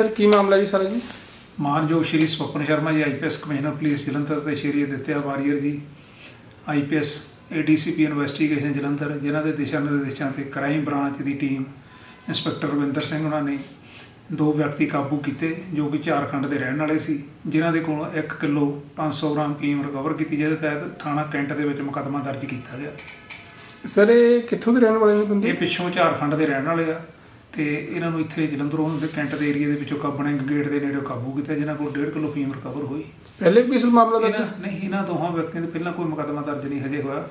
Sir ਕੀ ਮਾਮਲਾ ਜੀ ਸਾਰਾ ਜੀ? ਮਾਨਯੋਗ ਸ਼੍ਰੀ Swapan Sharma ji IPS commissioner police Jalandhar ਤੇ Shri Aditya Warrier ji IPS ADCP investigation Jalandhar ਜਿਨ੍ਹਾਂ ਦੇ ਦਿਸ਼ਾ ਨਿਰਦੇਸ਼ਾਂ ਤੇ ਕ੍ਰਾਈਮ ਬ੍ਰਾਂਚ ਦੀ ਟੀਮ ਇੰਸਪੈਕਟਰ ਰਵਿੰਦਰ ਸਿੰਘ ਉਹਨਾਂ ਨੇ ਦੋ ਵਿਅਕਤੀ ਕਾਬੂ ਕੀਤੇ ਜੋ ਕਿ ਝਾਰਖੰਡ ਦੇ ਰਹਿਣ ਵਾਲੇ ਸੀ ਜਿਨ੍ਹਾਂ ਦੇ ਕੋਲੋਂ 1 ਕਿਲੋ 500 ਗ੍ਰਾਮ ਕੀਮ ਰਿਕਵਰ ਕੀਤੀ ਜਿਹਦੇ ਤਹਿਤ ਥਾਣਾ ਕੈਂਟ ਦੇ ਵਿੱਚ ਮੁਕੱਦਮਾ ਦਰਜ ਕੀਤਾ ਗਿਆ। ਸਰ ਇਹ ਕਿੱਥੋਂ ਦੇ ਰਹਿਣ ਵਾਲੇ ਨੇ ਬੰਦੇ? ਇਹ ਪਿੱਛੋਂ ਝਾਰਖੰਡ ਦੇ ਰਹਿਣ ਵਾਲੇ ਆ। ਤੇ ਇਹਨਾਂ ਨੂੰ ਇੱਥੇ ਜਲੰਧਰੋਂ ਦੇ ਕੈਂਟ ਦੇ ਏਰੀਆ ਦੇ ਵਿੱਚੋਂ ਕਾਬਣਿੰਗ ਗੇਟ ਦੇ ਨੇੜੇ ਕਾਬੂ ਕੀਤਾ ਜਿਨ੍ਹਾਂ ਕੋਲ 1.5 ਕਿਲੋ ਫੀਮ ਰਿਕਵਰ ਹੋਈ। ਪਹਿਲੇ ਵੀ ਕਿਸੇ ਮਾਮਲਾ ਦਰਜ ਇਹਨਾਂ ਨਹੀਂ ਇਹਨਾਂ ਦੋਹਾਂ ਵਿਅਕਤੀਆਂ ਦੇ ਪਹਿਲਾਂ ਕੋਈ ਮੁਕੱਦਮਾ ਦਰਜ ਨਹੀਂ ਹਜੇ ਹੋਇਆ।